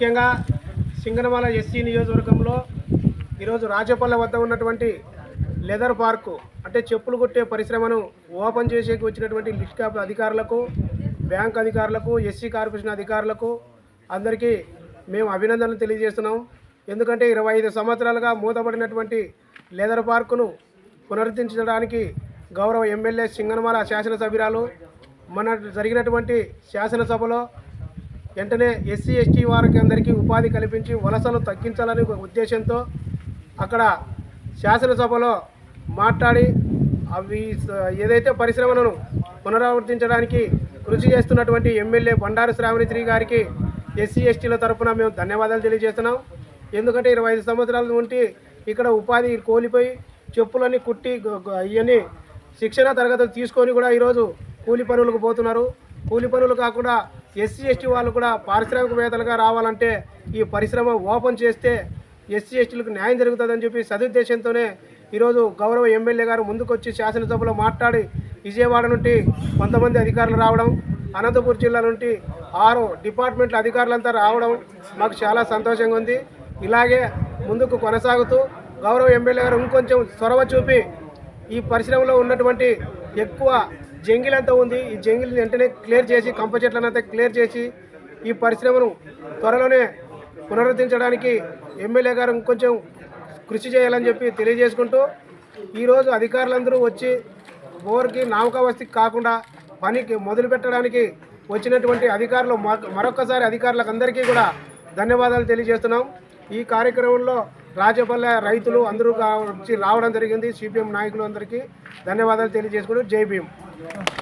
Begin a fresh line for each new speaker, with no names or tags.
ముఖ్యంగా సింగనమాల ఎస్సీ నియోజకవర్గంలో ఈరోజు రాజపల్లె వద్ద ఉన్నటువంటి లెదర్ పార్కు అంటే చెప్పులు కొట్టే పరిశ్రమను ఓపెన్ చేసేకి వచ్చినటువంటి లిస్కాప్ అధికారులకు బ్యాంక్ అధికారులకు ఎస్సీ కార్పొరేషన్ అధికారులకు అందరికీ మేము అభినందనలు తెలియజేస్తున్నాం. ఎందుకంటే ఇరవై ఐదు సంవత్సరాలుగా మూతపడినటువంటి లెదర్ పార్కును పునరుద్ధరించడానికి గౌరవ ఎమ్మెల్యే సింగనమాల శాసనసభ్యురాలు మన జరిగినటువంటి శాసనసభలో వెంటనే ఎస్సీ ఎస్టీ వారికి అందరికీ ఉపాధి కల్పించి వలసలు తగ్గించాలని ఒక ఉద్దేశంతో అక్కడ శాసనసభలో మాట్లాడి అవి ఏదైతే పరిశ్రమలను పునరావర్తించడానికి కృషి చేస్తున్నటువంటి ఎమ్మెల్యే బండారు శ్రావణిత్రి గారికి ఎస్సీ ఎస్టీల తరపున మేము ధన్యవాదాలు తెలియజేస్తున్నాం. ఎందుకంటే ఇరవై ఐదు సంవత్సరాల నుండి ఇక్కడ ఉపాధి కోల్పోయి చెప్పులన్నీ కుట్టి ఇవన్నీ శిక్షణ తరగతులు తీసుకొని కూడా ఈరోజు కూలి పనులకు పోతున్నారు. కూలి పనులు కాకుండా ఎస్సీ ఎస్టీ వాళ్ళు కూడా పారిశ్రామికవేత్తలుగా రావాలంటే ఈ పరిశ్రమ ఓపెన్ చేస్తే ఎస్సీ ఎస్టీలకు న్యాయం జరుగుతుందని చెప్పి సదుద్దేశంతోనే ఈరోజు గౌరవ ఎమ్మెల్యే గారు ముందుకొచ్చి శాసనసభలో మాట్లాడి విజయవాడ నుండి కొంతమంది అధికారులు రావడం అనంతపూర్ జిల్లా నుండి ఆరు డిపార్ట్మెంట్ల అధికారులంతా రావడం మాకు చాలా సంతోషంగా ఉంది. ఇలాగే ముందుకు కొనసాగుతూ గౌరవ ఎమ్మెల్యే గారు ఇంకొంచెం చొరవ చూపి ఈ పరిశ్రమలో ఉన్నటువంటి ఎక్కువ జంగిలంతా ఉంది? ఈ జంగిల్ వెంటనే క్లియర్ చేసి కంప చెట్లనంతా క్లియర్ చేసి ఈ పరిశ్రమను త్వరలోనే పునరుద్ధరించడానికి ఎమ్మెల్యే గారు ఇంకొంచెం కృషి చేయాలని చెప్పి తెలియజేసుకుంటూ ఈరోజు అధికారులందరూ వచ్చి బోర్కి నామకావస్థకి కాకుండా పనికి మొదలు పెట్టడానికి వచ్చినటువంటి అధికారులు మరొకసారి అధికారులకు అందరికీ కూడా ధన్యవాదాలు తెలియజేస్తున్నాం. ఈ కార్యక్రమంలో రాజపల్లె రైతులు అందరూ వచ్చి రావడం జరిగింది. సిపిఎం నాయకులు అందరికీ ధన్యవాదాలు తెలియజేసుకుంటూ జై భీమ్. Thank you.